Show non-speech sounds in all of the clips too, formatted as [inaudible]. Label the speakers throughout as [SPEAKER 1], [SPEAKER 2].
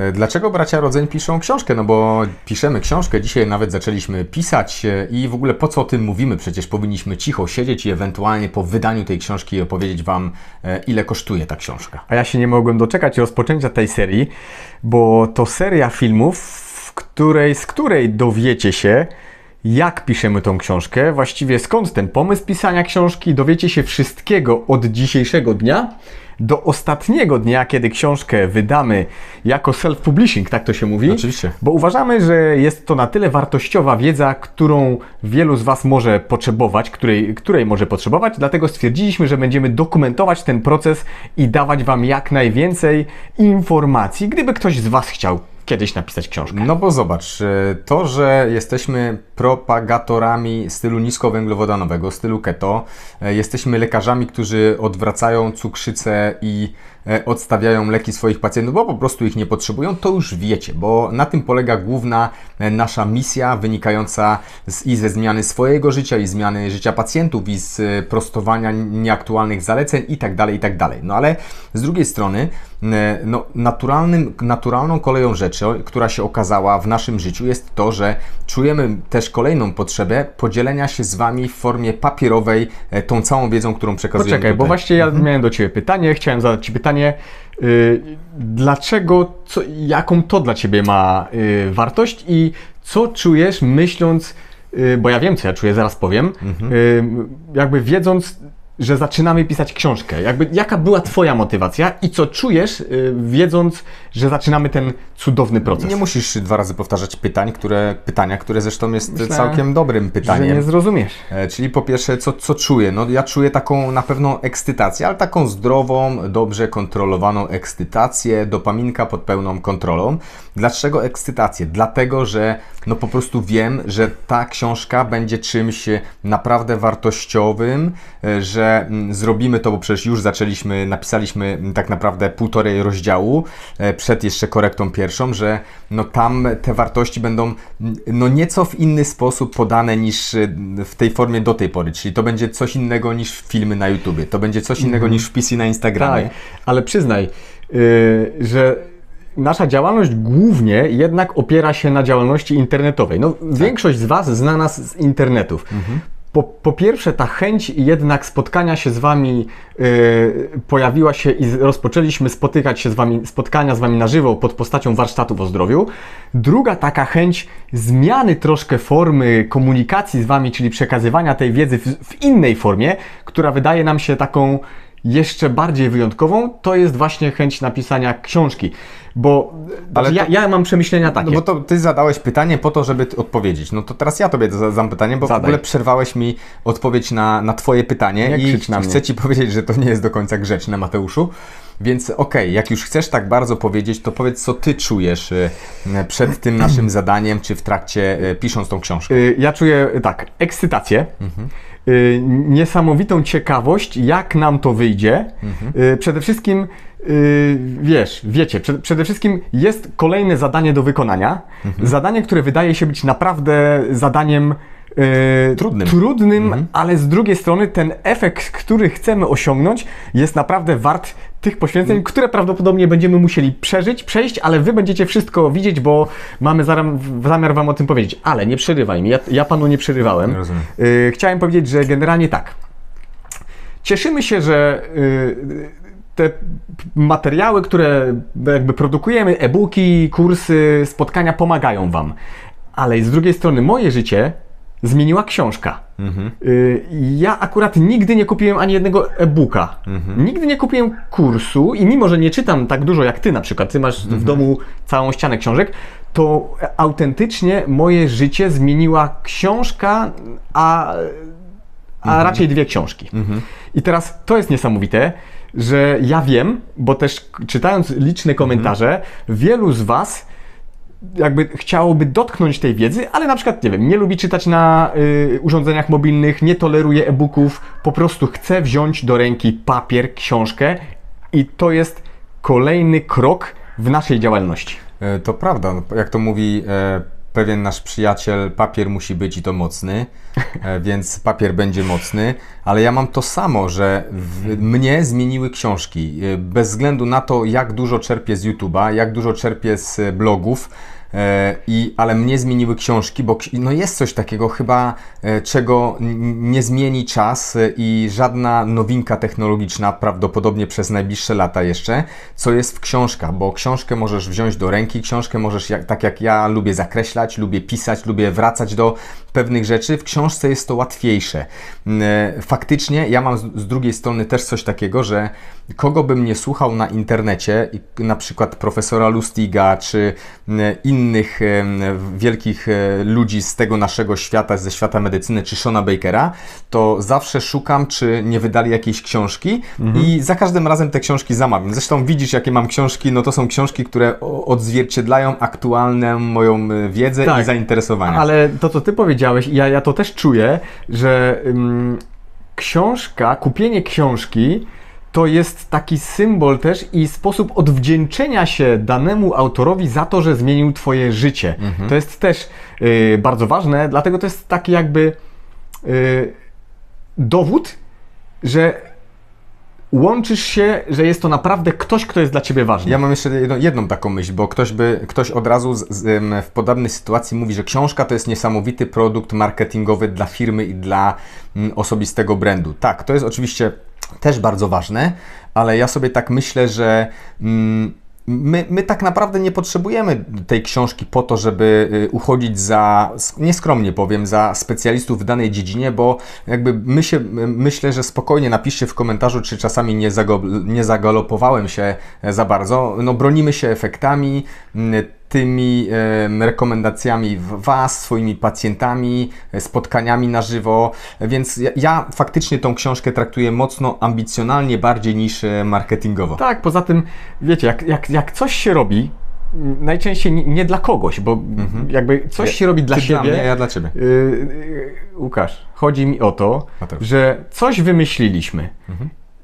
[SPEAKER 1] E, Dlaczego bracia Rodzeń piszą książkę? No bo piszemy książkę, dzisiaj nawet zaczęliśmy pisać e, i w ogóle po co o tym mówimy? Przecież powinniśmy cicho siedzieć i ewentualnie po wydaniu tej książki opowiedzieć Wam, e, ile kosztuje ta książka.
[SPEAKER 2] A ja się nie mogłem doczekać rozpoczęcia tej serii, bo to seria filmów, w której, z której dowiecie się, jak piszemy tą książkę, właściwie skąd ten pomysł pisania książki, dowiecie się wszystkiego od dzisiejszego dnia do ostatniego dnia, kiedy książkę wydamy jako self-publishing, tak to się mówi.
[SPEAKER 1] Oczywiście.
[SPEAKER 2] Bo uważamy, że jest to na tyle wartościowa wiedza, którą wielu z Was może potrzebować, której, której może potrzebować, dlatego stwierdziliśmy, że będziemy dokumentować ten proces i dawać Wam jak najwięcej informacji, gdyby ktoś z Was chciał kiedyś napisać książkę.
[SPEAKER 1] No bo zobacz, e, to, że jesteśmy propagatorami stylu niskowęglowodanowego, stylu keto, e, jesteśmy lekarzami, którzy odwracają cukrzycę i e, odstawiają leki swoich pacjentów, bo po prostu ich nie potrzebują, to już wiecie, bo na tym polega główna e, nasza misja wynikająca z, i ze zmiany swojego życia, i zmiany życia pacjentów, i z prostowania nieaktualnych zaleceń i tak dalej, i tak. No ale z drugiej strony, no, naturalnym, naturalną koleją rzeczy, która się okazała w naszym życiu jest to, że czujemy też kolejną potrzebę podzielenia się z Wami w formie papierowej e, tą całą wiedzą, którą przekazujemy
[SPEAKER 2] Poczekaj, bo
[SPEAKER 1] tutaj.
[SPEAKER 2] właśnie ja miałem do Ciebie pytanie, chciałem zadać Ci pytanie, y, dlaczego, co, jaką to dla Ciebie ma y, wartość i co czujesz myśląc, y, bo ja wiem co ja czuję, zaraz powiem, y, jakby wiedząc, że zaczynamy pisać książkę, jakby jaka była Twoja motywacja i co czujesz, y, wiedząc, że zaczynamy ten cudowny proces.
[SPEAKER 1] Nie musisz dwa razy powtarzać pytań, które, pytania, które zresztą jest
[SPEAKER 2] Myślę,
[SPEAKER 1] całkiem dobrym
[SPEAKER 2] że
[SPEAKER 1] pytaniem.
[SPEAKER 2] nie zrozumiesz.
[SPEAKER 1] E, Czyli po pierwsze, co, co czuję? No ja czuję taką na pewno ekscytację, ale taką zdrową, dobrze kontrolowaną ekscytację, dopaminka pod pełną kontrolą. Dlaczego ekscytację? Dlatego, że no po prostu wiem, że ta książka będzie czymś naprawdę wartościowym, e, że mm, zrobimy to, bo przecież już zaczęliśmy, napisaliśmy mm, tak naprawdę półtorej rozdziału e, przed jeszcze korektą pierwszą, że no tam te wartości będą mm, no nieco w inny sposób podane niż e, w tej formie do tej pory, czyli to będzie coś innego niż filmy na YouTubie, to będzie coś innego niż wpisy na Instagramie.
[SPEAKER 2] Tak, ale przyznaj, y, że nasza działalność głównie jednak opiera się na działalności internetowej. No, Większość z Was zna nas z internetów. Po, po pierwsze, ta chęć jednak spotkania się z Wami y, pojawiła się i rozpoczęliśmy spotykać się z Wami, spotkania z Wami na żywo pod postacią warsztatów o zdrowiu. Druga taka chęć zmiany troszkę formy komunikacji z Wami, czyli przekazywania tej wiedzy w, w innej formie, która wydaje nam się taką jeszcze bardziej wyjątkową, to jest właśnie chęć napisania książki. Bo
[SPEAKER 1] Ale
[SPEAKER 2] ja,
[SPEAKER 1] to-
[SPEAKER 2] ja mam przemyślenia takie.
[SPEAKER 1] No bo to ty zadałeś pytanie po to, żeby odpowiedzieć. No to teraz ja tobie zadam pytanie, bo w
[SPEAKER 2] Zadaj.
[SPEAKER 1] ogóle przerwałeś mi odpowiedź na, na twoje pytanie
[SPEAKER 2] Nie
[SPEAKER 1] i chcę ci powiedzieć, że to nie jest do końca grzeczne, Mateuszu. Więc okej, jak już chcesz tak bardzo powiedzieć, to powiedz, co ty czujesz y, przed tym naszym [clears throat] zadaniem, czy w trakcie y, pisząc tą książkę.
[SPEAKER 2] Y, Ja czuję tak, ekscytację, y, niesamowitą ciekawość, jak nam to wyjdzie. Y, Przede wszystkim, y, wiesz, wiecie, przede, przede wszystkim jest kolejne zadanie do wykonania. Zadanie, które wydaje się być naprawdę zadaniem
[SPEAKER 1] Trudnym.
[SPEAKER 2] trudnym ale z drugiej strony ten efekt, który chcemy osiągnąć, jest naprawdę wart tych poświęceń, które prawdopodobnie będziemy musieli przeżyć, przejść, ale wy będziecie wszystko widzieć, bo mamy zamiar wam o tym powiedzieć. Ale nie przerywaj mi, ja, ja panu nie przerywałem.
[SPEAKER 1] Rozumiem.
[SPEAKER 2] Y, chciałem powiedzieć, że generalnie tak. Cieszymy się, że y, te materiały, które jakby produkujemy, e-booki, kursy, spotkania pomagają Wam. Ale z drugiej strony moje życie zmieniła książka. Y, Ja akurat nigdy nie kupiłem ani jednego e-booka. Nigdy nie kupiłem kursu i mimo, że nie czytam tak dużo jak Ty na przykład, Ty masz w domu całą ścianę książek, to autentycznie moje życie zmieniła książka, a a raczej dwie książki. I teraz to jest niesamowite, że ja wiem, bo też czytając liczne komentarze, wielu z Was jakby chciałoby dotknąć tej wiedzy, ale na przykład, nie wiem, nie lubi czytać na y, urządzeniach mobilnych, nie toleruje e-booków, po prostu chce wziąć do ręki papier, książkę i to jest kolejny krok w naszej działalności.
[SPEAKER 1] E, To prawda, jak to mówi e, pewien nasz przyjaciel, papier musi być i to mocny, [laughs] e, więc papier będzie mocny, ale ja mam to samo, że w, mnie zmieniły książki. E, Bez względu na to, jak dużo czerpię z YouTube'a, jak dużo czerpię z e, blogów, I, ale mnie zmieniły książki, bo no jest coś takiego chyba, e, czego nie zmieni czas e, i żadna nowinka technologiczna prawdopodobnie przez najbliższe lata jeszcze, co jest w książkach, bo książkę możesz wziąć do ręki, książkę możesz, tak jak ja lubię zakreślać, lubię pisać, lubię wracać do pewnych rzeczy, w książce jest to łatwiejsze. Mm, e, Faktycznie ja mam z, drugiej strony też coś takiego, że kogo bym nie słuchał na internecie, na przykład profesora Lustiga, czy mm, innych em, wielkich e, ludzi z tego naszego świata, ze świata medycyny, czy Shona Bakera, to zawsze szukam, czy nie wydali jakiejś książki i za każdym razem te książki zamawiam. Zresztą widzisz, jakie mam książki, no to są książki, które odzwierciedlają aktualną moją e, wiedzę
[SPEAKER 2] Tak.
[SPEAKER 1] i zainteresowania.
[SPEAKER 2] Ale to, co ty powiedziałeś, ja, ja to też czuję, że ym, książka, kupienie książki to jest taki symbol też i sposób odwdzięczenia się danemu autorowi za to, że zmienił twoje życie. To jest też y, bardzo ważne, dlatego to jest taki jakby y, dowód, że łączysz się, że jest to naprawdę ktoś, kto jest dla ciebie ważny.
[SPEAKER 1] Ja mam jeszcze jedną, jedną taką myśl, bo ktoś by, ktoś od razu z, z, w podobnej sytuacji mówi, że książka to jest niesamowity produkt marketingowy dla firmy i dla mm, osobistego brandu. Tak, to jest oczywiście też bardzo ważne, ale ja sobie tak myślę, że mm, my, my tak naprawdę nie potrzebujemy tej książki po to, żeby y, uchodzić za, nieskromnie powiem, za specjalistów w danej dziedzinie, bo jakby my się, myślę, że spokojnie napiszcie w komentarzu, czy czasami nie, zago, nie zagalopowałem się e, za bardzo. No bronimy się efektami, tymi rekomendacjami w Was, swoimi pacjentami, e, spotkaniami na żywo, więc ja, faktycznie tą książkę traktuję mocno ambicjonalnie, bardziej niż e, marketingowo.
[SPEAKER 2] Tak, poza tym, wiecie, jak, jak, jak coś się robi, m, najczęściej nie, dla kogoś, bo jakby coś się robi dla
[SPEAKER 1] Ty
[SPEAKER 2] siebie.
[SPEAKER 1] Dla mnie, ja dla Ciebie.
[SPEAKER 2] Yy, yy, Łukasz, chodzi mi o to,
[SPEAKER 1] Mateusz.
[SPEAKER 2] że coś wymyśliliśmy,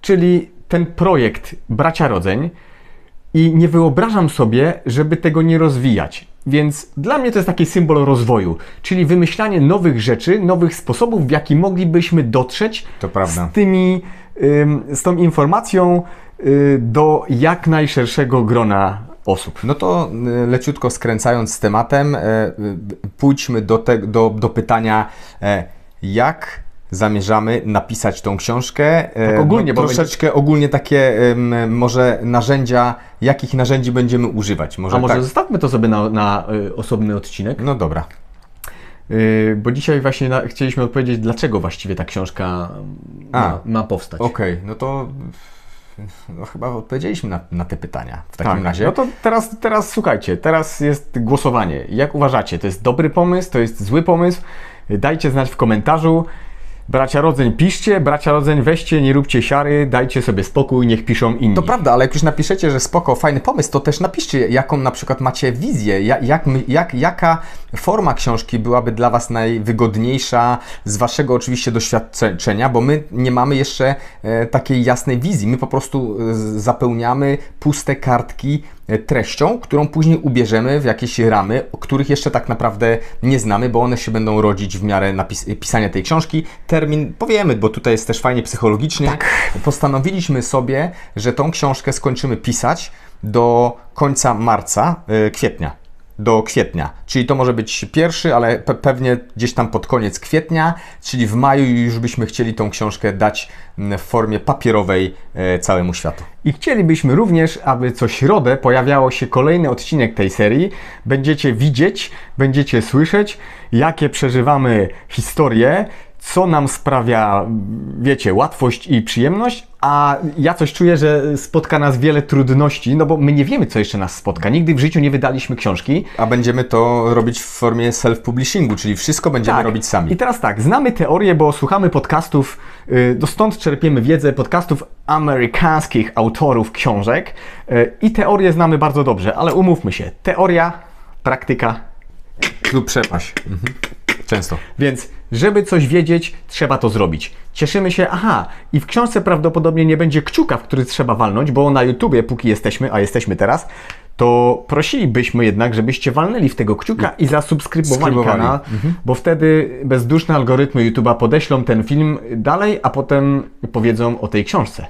[SPEAKER 2] czyli ten projekt Bracia Rodzeń i nie wyobrażam sobie, żeby tego nie rozwijać. Więc dla mnie to jest taki symbol rozwoju, czyli wymyślanie nowych rzeczy, nowych sposobów, w jaki moglibyśmy dotrzeć z tymi, ym, z tą informacją y, do jak najszerszego grona osób.
[SPEAKER 1] No to y, leciutko skręcając z tematem, y, pójdźmy do, te, do, do pytania, e, jak zamierzamy napisać tą książkę. E,
[SPEAKER 2] Tak ogólnie,
[SPEAKER 1] no, troszeczkę ogólnie takie może narzędzia, jakich narzędzi będziemy używać. Może
[SPEAKER 2] A może
[SPEAKER 1] tak?
[SPEAKER 2] zostawmy to sobie na, na y, osobny odcinek?
[SPEAKER 1] No dobra.
[SPEAKER 2] Yy, bo dzisiaj właśnie na, chcieliśmy odpowiedzieć, dlaczego właściwie ta książka
[SPEAKER 1] A.
[SPEAKER 2] ma, ma powstać.
[SPEAKER 1] Okej, no to no, chyba odpowiedzieliśmy na, na te pytania w takim
[SPEAKER 2] Tak,
[SPEAKER 1] razie.
[SPEAKER 2] no to teraz, teraz słuchajcie, teraz jest głosowanie. Jak uważacie, to jest dobry pomysł, to jest zły pomysł? Dajcie znać w komentarzu. Bracia Rodzeń piszcie, bracia Rodzeń weźcie, nie róbcie siary, dajcie sobie spokój, niech piszą inni.
[SPEAKER 1] To prawda, ale jak już napiszecie, że spoko, fajny pomysł, to też napiszcie, jaką na przykład macie wizję, ja- jak, my- jak, jaka forma książki byłaby dla Was najwygodniejsza z Waszego oczywiście doświadczenia, bo my nie mamy jeszcze e, takiej jasnej wizji. My po prostu e, zapełniamy puste kartki e, treścią, którą później ubierzemy w jakieś ramy, o których jeszcze tak naprawdę nie znamy, bo one się będą rodzić w miarę napis- pisania tej książki. Termin powiemy, bo tutaj jest też fajnie psychologicznie. Postanowiliśmy sobie, że tą książkę skończymy pisać do końca marca, kwietnia. Do kwietnia, czyli to może być pierwszy, ale pe- pewnie gdzieś tam pod koniec kwietnia, czyli w maju już byśmy chcieli tą książkę dać mm, w formie papierowej e, całemu światu.
[SPEAKER 2] I chcielibyśmy również, aby co środę pojawiało się kolejny odcinek tej serii. Będziecie widzieć, będziecie słyszeć, jakie przeżywamy historie, co nam sprawia, wiecie, łatwość i przyjemność, a ja coś czuję, że spotka nas wiele trudności, no bo my nie wiemy, co jeszcze nas spotka. Nigdy w życiu nie wydaliśmy książki.
[SPEAKER 1] A będziemy to robić w formie self-publishingu, czyli wszystko będziemy robić sami.
[SPEAKER 2] I teraz tak, znamy teorię, bo słuchamy podcastów, yy, stąd czerpiemy wiedzę podcastów amerykańskich autorów książek yy, i teorię znamy bardzo dobrze, ale umówmy się, teoria, praktyka,
[SPEAKER 1] Lub przepaść. Mhm. Często.
[SPEAKER 2] więc żeby coś wiedzieć, trzeba to zrobić. Cieszymy się, aha, i w książce prawdopodobnie nie będzie kciuka, w który trzeba walnąć, bo na YouTubie, póki jesteśmy, a jesteśmy teraz, to prosilibyśmy jednak, żebyście walnęli w tego kciuka i zasubskrybowali
[SPEAKER 1] Subskrybowali.
[SPEAKER 2] kanał, bo wtedy bezduszne algorytmy YouTube'a podeślą ten film dalej, a potem powiedzą o tej książce.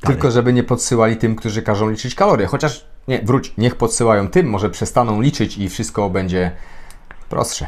[SPEAKER 1] Tylko żeby nie podsyłali tym, którzy każą liczyć kalorie. Chociaż nie, wróć, niech podsyłają tym, może przestaną liczyć i wszystko będzie prostsze.